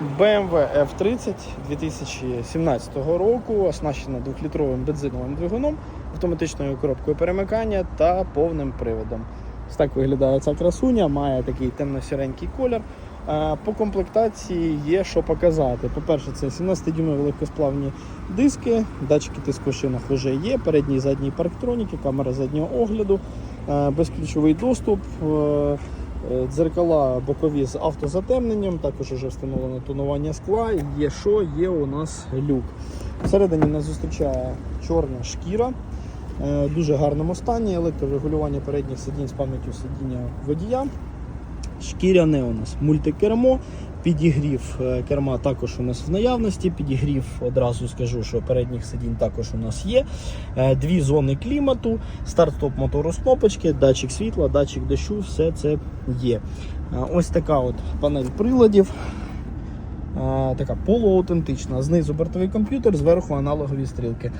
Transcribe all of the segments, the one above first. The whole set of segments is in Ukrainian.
BMW F30 2017 року, оснащена 2-літровим бензиновим двигуном, автоматичною коробкою перемикання та повним приводом. Ось так виглядає ця красуня, має такий темно-сіренький колір. Е, По комплектації є що показати. По-перше, це 17-дюймові легкосплавні диски, датчики тиску в шинах вже є, передній і задній парктроніки, камера заднього огляду, е, безключовий доступ. Е, Дзеркала бокові з автозатемненням, також вже встановлено тонування скла. Є що, є у нас люк. Всередині нас зустрічає чорна шкіра. е, в дуже гарному стані, електрорегулювання передніх сидінь з пам'яттю сидіння водія. Шкіряне у нас мультикермо, підігрів е, керма також у нас в наявності. Підігрів одразу скажу, що передніх сидінь також у нас є. Е, Дві зони клімату, старт-стоп мотору з кнопочки, датчик світла, датчик дощу, все це є. Е, Ось така от панель приладів. Така полуаутентична. Знизу бортовий комп'ютер, зверху аналогові стрілки.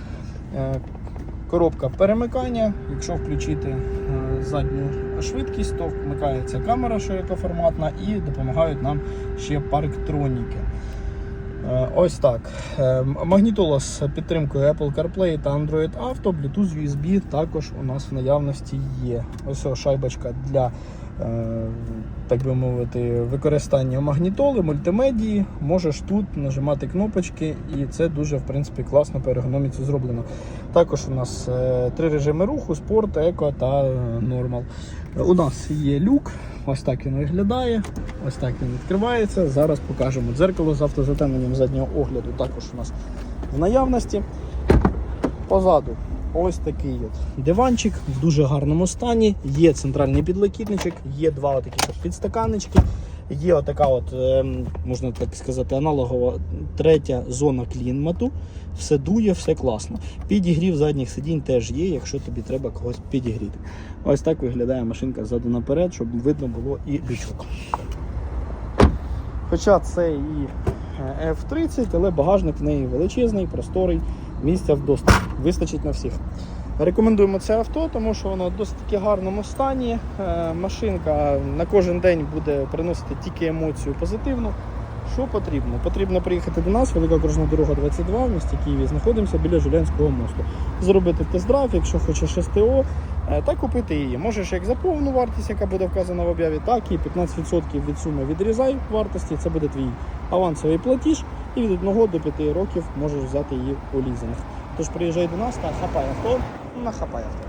Коробка перемикання. Якщо включити задню швидкість, то вмикається камера широкоформатна і допомагають нам ще парктроніки. Е, Ось так. Е, Магнітола з підтримкою Apple CarPlay та Android Auto, Bluetooth USB також у нас в наявності є. Ось о, шайбочка для, е, так би мовити, використання магнітоли, мультимедії. Можеш тут нажимати кнопочки, і це дуже в принципі класно по ергономіці зроблено. Також у нас три режими руху: спорт, еко та нормал. У нас є люк, ось так він виглядає, ось так він відкривається. Зараз покажемо дзеркало з автозатемненням заднього огляду. Також у нас в наявності. Позаду ось такий от диванчик в дуже гарному стані. Є центральний підлокітничок, є два такі підстаканнички. Є отака, от, ем, можна так сказати, аналогова третя зона клімату. Все дує, все класно. Підігрів задніх сидінь теж є, якщо тобі треба когось підігріти. Ось так виглядає машинка ззаду наперед, щоб видно було і лючок. Хоча це і е, F30, але багажник в неї величезний, просторий, місця вдосталь. Вистачить на всіх. Рекомендуємо це авто, тому що воно в досить таки гарному стані. Е, Машинка на кожен день буде приносити тільки емоцію позитивну. Що потрібно? Потрібно приїхати до нас, велика окружна дорога 22 в місті Києві. Знаходимося біля Жилянського мосту. Зробити тест-драйв, якщо хочеш СТО, е, та купити її. Можеш як за повну вартість, яка буде вказана в об'яві, так і 15% від суми відрізай вартості. Це буде твій авансовий платіж, і від 1 до 5 років можеш взяти її у лізинг. Тож приїжджай до нас та хапай авто, нахапай авто.